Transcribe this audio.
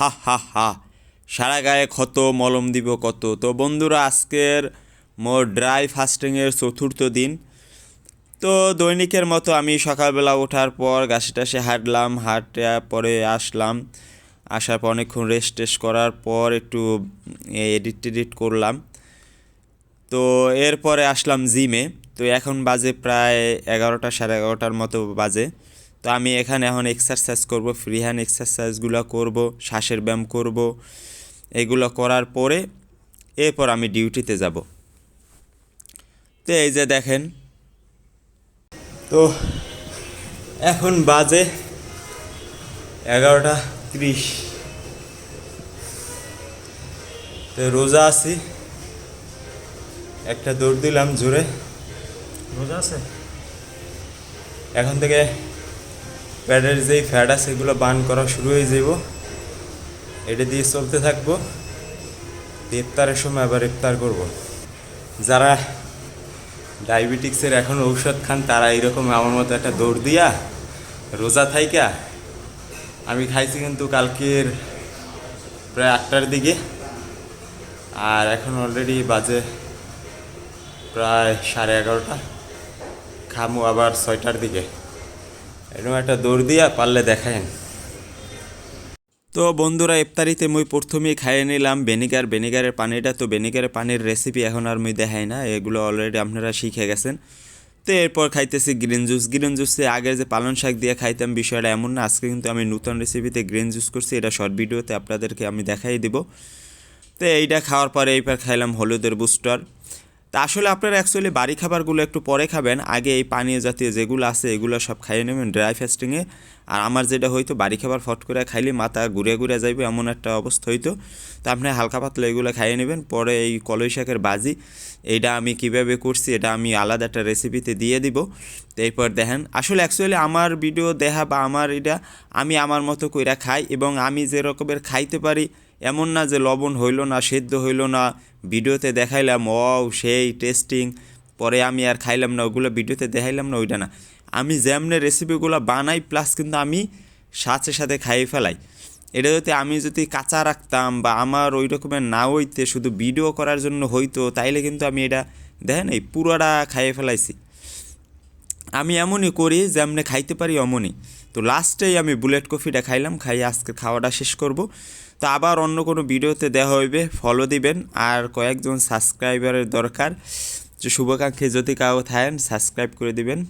হা হা হা। সারা গায়ে ক্ষত, মলম দিব কত। তো বন্ধুরা, আজকের মোর ড্রাই ফাস্টিংয়ের চতুর্থ দিন। তো দৈনিকের মতো আমি সকালবেলা ওঠার পর গাছে টাসে হাঁটলাম, হাঁটে পরে আসলাম। আসার পর অনেকক্ষণ রেস্ট টেস্ট করার পর একটু এডিট টেডিট করলাম। তো এরপরে আসলাম জিমে তো এখন বাজে প্রায় এগারোটা, সাড়ে এগারোটার মতো বাজে। তো আমি এখানে এখন এক্সারসাইজ করব ফ্রি হ্যান্ড এক্সারসাইজগুলো করব, শ্বাসের ব্যায়াম করব, এগুলো করার পরে এরপর আমি ডিউটিতে যাব। তো এই যে দেখেন, তো এখন বাজে এগারোটা ত্রিশ। তো রোজা আছি, একটা দৌড় দিলাম জোরে। রোজা আছে? এখন থেকে প্যাডের যেই ফ্যাট আছে এগুলো বার্ন করা শুরু হয়ে যাব এটা দিয়ে চলতে থাকব। ইফতারের সময় আবার ইফতার করব। যারা ডায়াবেটিক্সের এখন ঔষধ খান, তারা এইরকম আমার মতো একটা দৌড় দিয়া রোজা থাইকা, আমি খাইছি কিন্তু কালকের প্রায় আটটার দিকে। আর এখন অলরেডি বাজে প্রায় সাড়ে এগারোটা। খামু আবার ছয়টার দিকে। এরকম একটা দৌড় দিয়া পারলে দেখায়েন তো বন্ধুরা, ইফতারিতে মুই প্রথমেই খাইয়ে নিলাম বেনিগার বেনিগারের পানিটা তো বেনিগারের পানির রেসিপি এখন আর মুই দেখাই না, এগুলো অলরেডি আপনারা শিখে গেছেন। তো এরপর খাইতেছি গ্রিন জুস গ্রিন জুসে আগে যে পালন শাক দিয়ে খাইতাম বিষয়টা এমন না, আজকে কিন্তু আমি নতুন রেসিপিতে গ্রিন জুস করছি, এটা শর্ট ভিডিওতে আপনাদেরকে আমি দেখাই দিব। তো এইটা খাওয়ার পরে এইবার খাইলাম হলুদের বুস্টার তা আসলে আপনারা অ্যাকচুয়ালি বাড়ি খাবারগুলো একটু পরে খাবেন। আগে এই পানীয় জাতীয় যেগুলো আছে, এগুলো সব খাইয়ে নেবেন ড্রাই ফাস্টিংয়ে আর আমার যেটা হয়তো বাড়ি খাবার ফট করে খাইলে মাথা ঘুরে ঘুরে যাইবে, এমন একটা অবস্থা হইতো। তা আপনি হালকা পাতলা এগুলো খাইয়ে নেবেন, পরে এই কলই শাকের বাজি এইটা আমি কীভাবে করছি, এটা আমি আলাদা একটা রেসিপিতে দিয়ে দিব। এরপর দেখেন, আসলে অ্যাকচুয়ালি আমার ভিডিও দেখা বা আমার এটা আমি আমার মতো কইরা খাই এবং আমি যে রকমের খাইতে পারি এমন না যে লবণ হইল না, সেদ্ধ হইল না। ভিডিওতে দেখাইলাম ও সেই টেস্টিং। পরে আমি আর খাইলাম না, ওগুলো ভিডিওতে দেখাইলাম না, ওইটা না। আমি যেমনি রেসিপিগুলো বানাই, প্লাস কিন্তু আমি সাথে সাথে খাইয়ে ফেলাই। এটা যদি আমি যদি কাঁচা রাখতাম বা আমার ওই রকমের না হইতে, শুধু ভিডিও করার জন্য হইতো, তাইলে কিন্তু আমি এটা, দেখেন এই পুরোটা খাইয়ে ফেলাইছি। আমি এমনই করি যেমনি খাইতে পারি অমনই। তো লাস্টেই আমি বুলেট কফিটা খাইলাম খাই আজকে খাওয়াটা শেষ করব। তো আবার অন্য কোনো ভিডিওতে দেওয়া হইবে ফলো দিবেন। আর কয়েকজন সাবস্ক্রাইবারের দরকার, যে শুভাকাঙ্ক্ষী যদি কাউ থাকেন সাবস্ক্রাইব করে দিবেন।